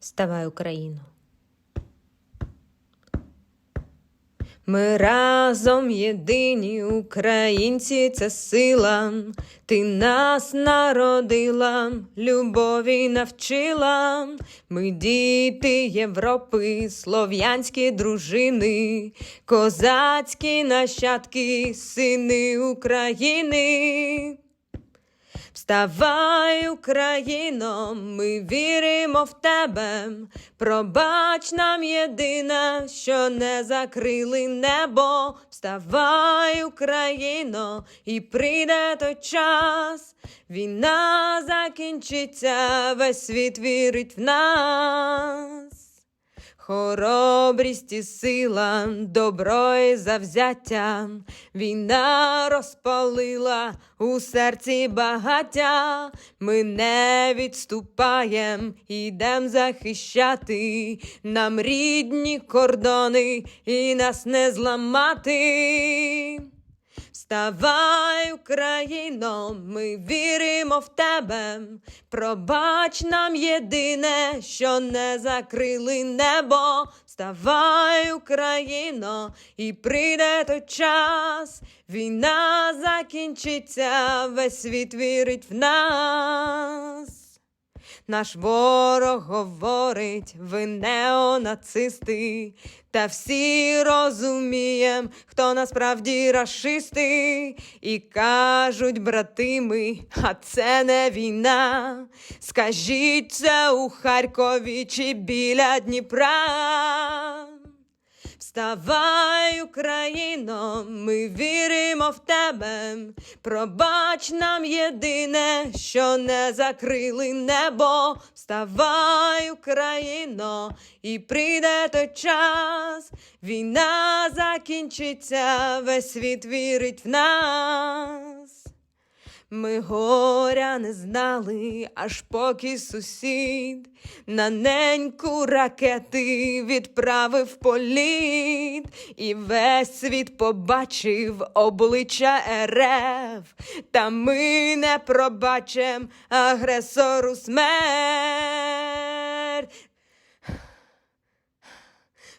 Вставай, Україно. Ми разом єдині українці, це сила. Ти нас народила, любові навчила. Ми діти Європи, слов'янські дружини, козацькі нащадки, сини України. Вставай, Україно, ми віримо в тебе. Пробач нам єдине, що не закрили небо. Вставай, Україно, і прийде той час. Війна закінчиться, весь світ вірить в нас. Хоробрість і сила, добро і завзяття, війна розпалила у серці багаття. Ми не відступаєм, ідем захищати нам рідні кордони і нас не зламати. Вставай, Україно, ми віримо в тебе. Пробач нам єдине, що не закрили небо. Вставай, Україно, і прийде той час. Війна закінчиться, весь світ вірить в нас. Наш ворог говорить, ви неонацисти, та всі розумієм, хто насправді расисти, і кажуть, брати ми, а це не війна. Скажіть це у Харкові чи біля Дніпра. Вставай, Україно, ми віримо в тебе. Пробач нам єдине, що не закрили небо. Вставай, Україно, і прийде той час. Війна закінчиться, весь світ вірить в нас. Ми не знали, аж поки сусід на неньку ракети відправив політ, і весь світ побачив обличчя РФ, та ми не пробачим агресору смерть.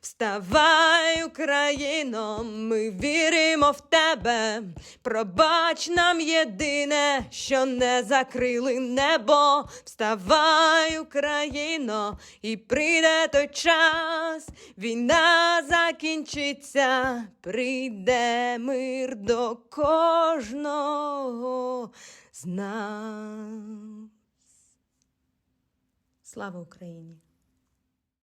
Вставай, Україно, ми віримо в тебе. Пробач нам єдине, що не закрили небо. Вставай, Україно, і прийде той час. Війна закінчиться, прийде мир до кожного з нас. Слава Україні!